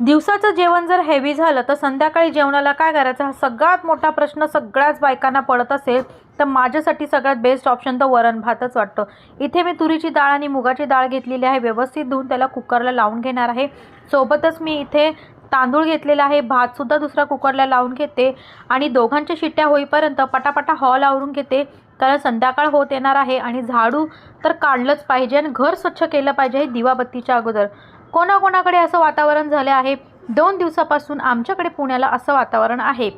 दिवसाचं जेवण जर हेवी झालं तर संध्याकाळी जेवणाला काय करायचं? हा सगळ्यात मोठा प्रश्न सगळ्याच बायकांना पडत असेल तर माझ्यासाठी सगळ्यात बेस्ट ऑप्शन तर वरण भातच वाटतं. इथे मी तुरीची डाळ आणि मुगाची डाळ घेतलेली आहे व्यवस्थित धुवून त्याला कुकरला लावून घेणार आहे. सोबतच मी इथे तांदूळ घेतलेला आहे भातसुद्धा दुसरा कुकरला लावून घेते आणि दोघांच्या शिट्ट्या होईपर्यंत पटापटा हॉल आवरून घेते. कारण संध्याकाळ होत येणार आहे आणि झाडू तर काढलंच पाहिजे आणि घर स्वच्छ केलं पाहिजे दिवाबत्तीच्या अगोदर. कोणाकोणाकडे असं वातावरण झालं आहे? दोन दिवसापासून आमच्याकडे पुण्याला असं वातावरण आहे.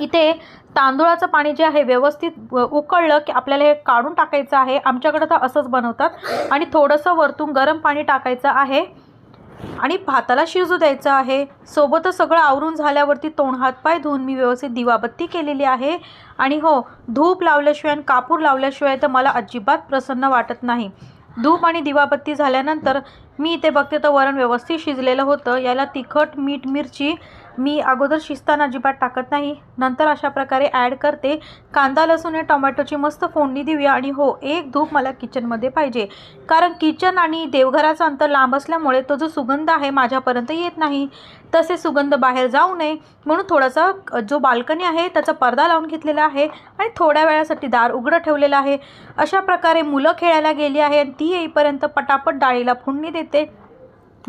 इथे तांदूळाचं पाणी जे आहे व्यवस्थित उकळलं की आपल्याला हे काढून टाकायचं आहे. आमच्याकडं तर असंच बनवतात. आणि थोडंसं वरतून गरम पाणी टाकायचं आहे. आणि भाताला शिजू द्यायचं आहे. सोबतच सगळं आवरून झाल्यावरती तोंड हातपाय धुवून मी व्यवस्थित दिवाबत्ती केलेली आहे. आणि हो धूप लावल्याशिवाय आणि कापूर लावल्याशिवाय तर मला अजिबात प्रसन्न वाटत नाही. धूप आणि दिवाबत्ती झाल्यानंतर मी इथे बघते तर वरण व्यवस्थित शिजलेलं होतं. याला तिखट मीठ मिरची मी अगोदर शिजताना अजिबात टाकत नाही. नंतर अशा प्रकारे ॲड करते. कांदा लसूण आणि टोमॅटोची मस्त फोडणी देऊया आणि हो एक धूप मला किचनमध्ये पाहिजे. कारण किचन आणि देवघराचं अंतर लांब असल्यामुळे तो जो सुगंध आहे माझ्यापर्यंत येत नाही. तसे सुगंध बाहेर जाऊ नये. म्हणून थोडासा जो बाल्कनी आहे त्याचा पडदा लावून घेतलेला आहे आणि थोड्या वेळासाठी दार उघडं ठेवलेलं आहे. अशा प्रकारे मुलं खेळायला गेली आहे आणि ती येईपर्यंत पटापट डाळीला फोडणी देते.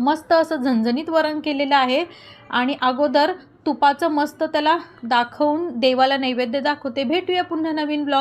मस्त असं झणझणीत वरण केलेलं आहे. आणि अगोदर तुपाचं मस्त त्याला दाखवून देवाला नैवेद्य दाखवते. भेटूया पुन्हा नवीन ब्लॉग